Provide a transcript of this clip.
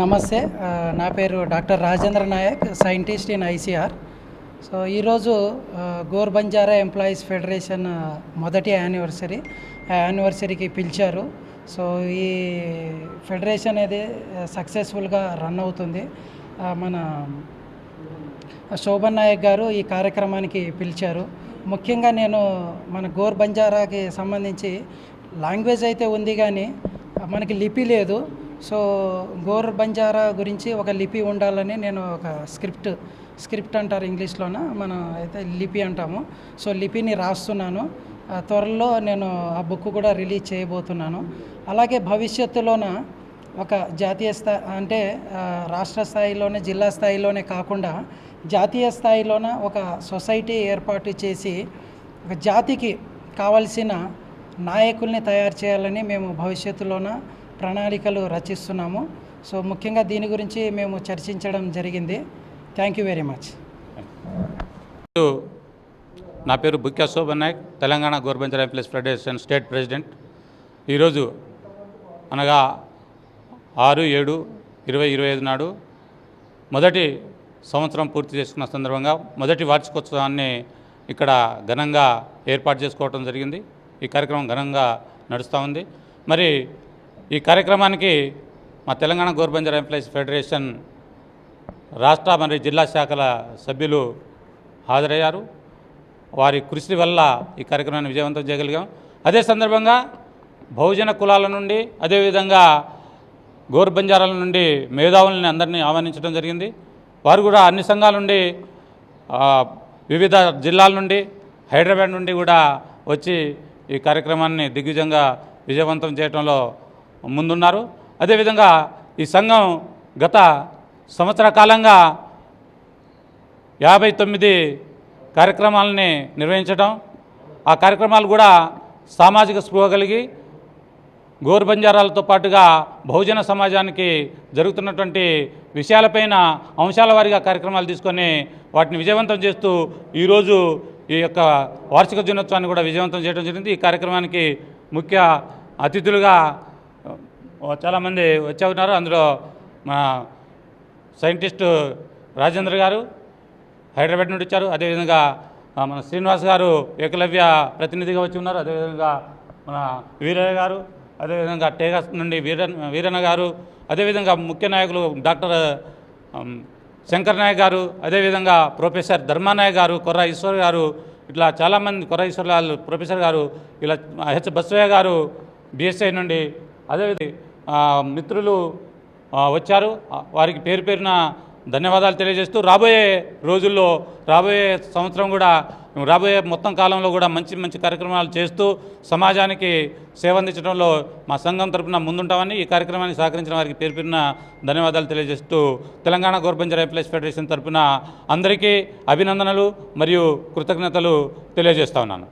నమస్తే. నా పేరు doctor Rajendra Nayak scientist in ICR. So ఈరోజు గోర్ బంజారా ఎంప్లాయీస్ ఫెడరేషన్ మొదటి యానివర్సరీ. యానివర్సరీకి పిలిచారు. సో ఈ ఫెడరేషన్ అనేది సక్సెస్ఫుల్గా రన్ అవుతుంది. మన శోభన్ నాయక్ గారు ఈ కార్యక్రమానికి పిలిచారు. ముఖ్యంగా నేను మన గోర్ బంజారాకి సంబంధించి లాంగ్వేజ్ అయితే ఉంది కానీ మనకి లిపి లేదు. సో గోర్ బంజారా గురించి ఒక లిపి ఉండాలని నేను ఒక స్క్రిప్ట్ స్క్రిప్ట్ అంటారు ఇంగ్లీష్లోన మనం అయితే లిపి అంటాము. సో లిపిని రాస్తున్నాను. ఆ, త్వరలో నేను ఆ బుక్ కూడా రిలీజ్ చేయబోతున్నాను. అలాగే భవిష్యత్తులోన ఒక జాతీయ స్థాయి అంటే రాష్ట్ర స్థాయిలోనే జిల్లా స్థాయిలోనే కాకుండా జాతీయ స్థాయిలోన ఒక సొసైటీ ఏర్పాటు చేసి ఒక జాతికి కావలసిన నాయకుల్ని తయారు చేయాలని మేము భవిష్యత్తులోన ప్రణాళికలు రచిస్తున్నాము. సో ముఖ్యంగా దీని గురించి మేము చర్చించడం జరిగింది. థ్యాంక్ యూ వెరీ మచ్ నా పేరు Bukya Shobhan Nayak Telangana government employees federation state president. ఈరోజు అనగా ఆరు ఏడు ఇరవై ఇరవై ఐదు నాడు మొదటి సంవత్సరం పూర్తి చేసుకున్న సందర్భంగా మొదటి వార్షికోత్సవాన్ని ఇక్కడ ఘనంగా ఏర్పాటు చేసుకోవడం జరిగింది. ఈ కార్యక్రమం ఘనంగా నడుస్తూ ఉంది. మరి ఈ కార్యక్రమానికి మా తెలంగాణ గోర్బంజర్ ఎంప్లాయీస్ ఫెడరేషన్ రాష్ట్ర మరియు జిల్లా శాఖల సభ్యులు హాజరయ్యారు. వారి కృషి వల్ల ఈ కార్యక్రమాన్ని విజయవంతం చేయగలిగాం. అదే సందర్భంగా బహుజన కులాల నుండి అదేవిధంగా గోర్బంజారాల నుండి మేధావుల్ని అందరినీ ఆహ్వానించడం జరిగింది. వారు కూడా అన్ని సంఘాల నుండి వివిధ జిల్లాల నుండి హైదరాబాద్ నుండి కూడా వచ్చి ఈ కార్యక్రమాన్ని దిగ్విజంగా విజయవంతం చేయడంలో ముందున్నారు. అదేవిధంగా ఈ సంఘం గత సంవత్సర కాలంగా యాభై తొమ్మిది కార్యక్రమాలని నిర్వహించడం ఆ కార్యక్రమాలు కూడా సామాజిక స్పృహ కలిగి గోరు బంజారాలతో పాటుగా బహుజన సమాజానికి జరుగుతున్నటువంటి విషయాలపైన అంశాల వారీగా కార్యక్రమాలు తీసుకొని వాటిని విజయవంతం చేస్తూ ఈరోజు ఈ యొక్క వార్షిక దినోత్సవాన్ని కూడా విజయవంతం చేయడం జరిగింది. ఈ కార్యక్రమానికి ముఖ్య అతిథులుగా చాలామంది వచ్చే ఉన్నారు. అందులో మా సైంటిస్టు రాజేంద్ర గారు హైదరాబాద్ నుండి వచ్చారు. అదేవిధంగా మన శ్రీనివాస్ గారు ఏకలవ్య ప్రతినిధిగా వచ్చి ఉన్నారు. అదేవిధంగా మన వీరయ్య గారు అదేవిధంగా టేగాస్ నుండి వీర వీరన్న గారు అదేవిధంగా ముఖ్య నాయకులు డాక్టర్ శంకర్నాయ్ గారు అదేవిధంగా ప్రొఫెసర్ ధర్మానాయ్ గారు కొర్ర ఈశ్వర్ గారు ఇట్లా చాలామంది కొర్ర ఈశ్వర్ గారు ప్రొఫెసర్ గారు ఇలా హెచ్ బస్వయ్య గారు బిఎస్ఐ నుండి అదేవిధంగా మిత్రులు వచ్చారు. వారికి పేరు పేరున ధన్యవాదాలు తెలియజేస్తూ రాబోయే రోజుల్లో రాబోయే సంవత్సరం కూడా రాబోయే మొత్తం కాలంలో కూడా మంచి మంచి కార్యక్రమాలు చేస్తూ సమాజానికి సేవ అందించడంలో మా సంఘం తరపున ముందుంటామని ఈ కార్యక్రమానికి సహకరించిన వారికి పేరు పేరున ధన్యవాదాలు తెలియజేస్తూ తెలంగాణ గవర్నమెంట్ ఎంప్లాయీస్ ఫెడరేషన్ తరపున అందరికీ అభినందనలు మరియు కృతజ్ఞతలు తెలియజేస్తా ఉన్నాను.